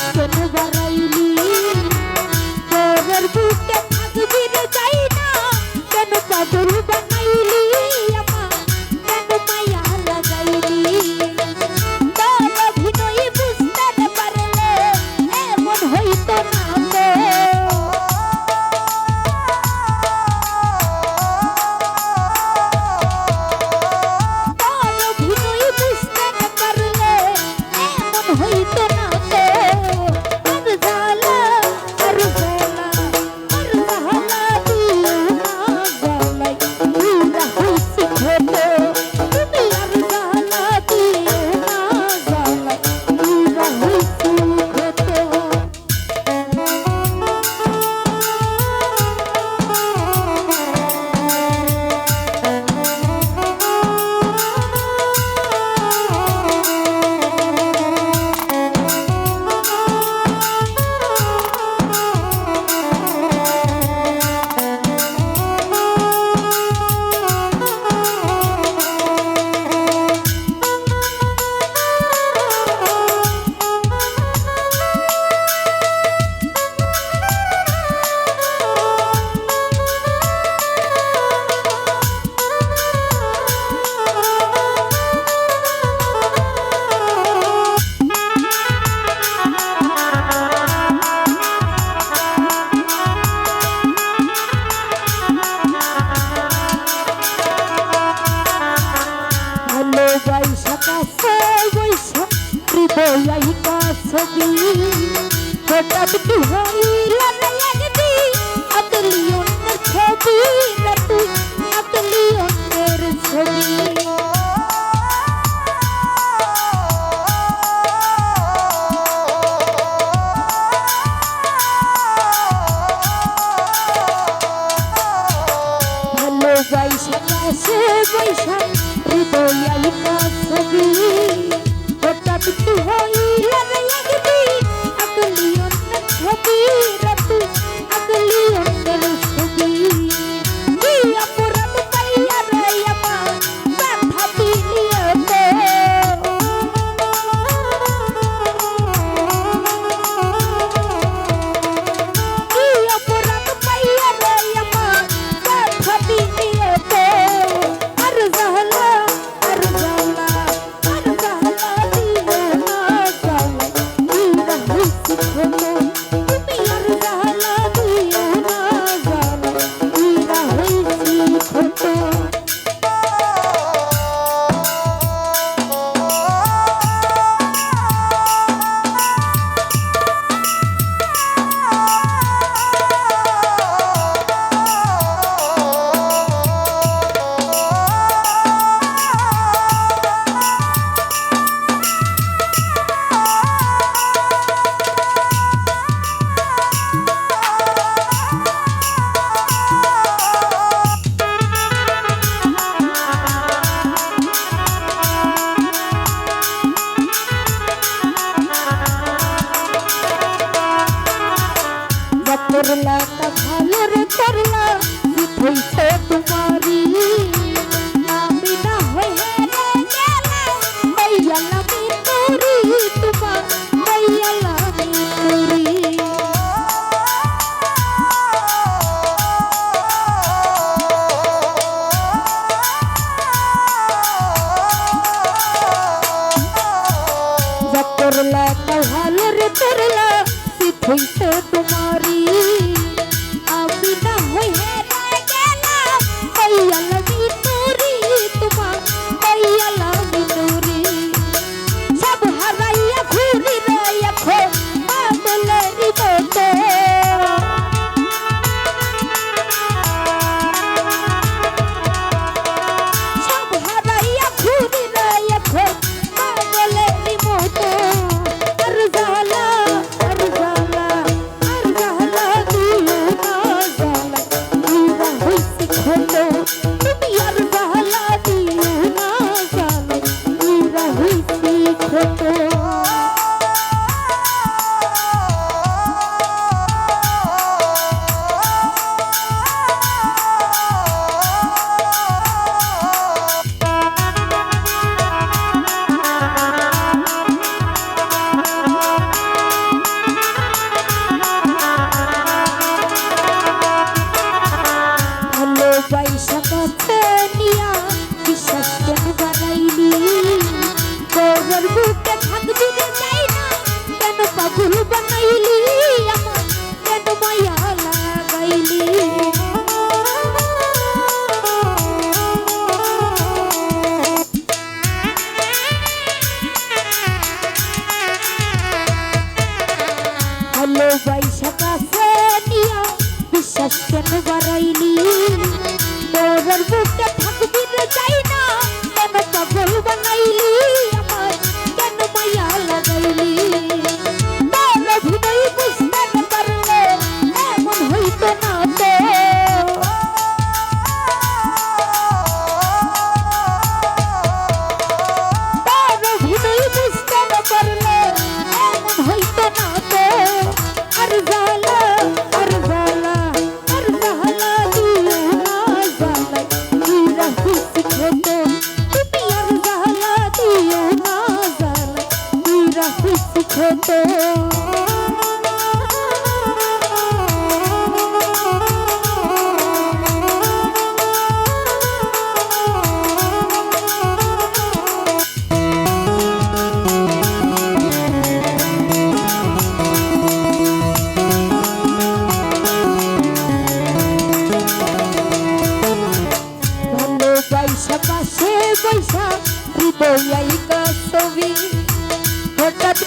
Seni bana सदी हटात की होई लन लगदी अकली उन्नर सदी न तू अकली उन्नर सदी করলা তা ভালো রে করলা হইছে তোমারি আমি না তোমার করলা তা ভালো রে করলা তোমারি বাড়াইলি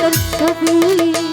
না তুই আতলি অন্যের ছবি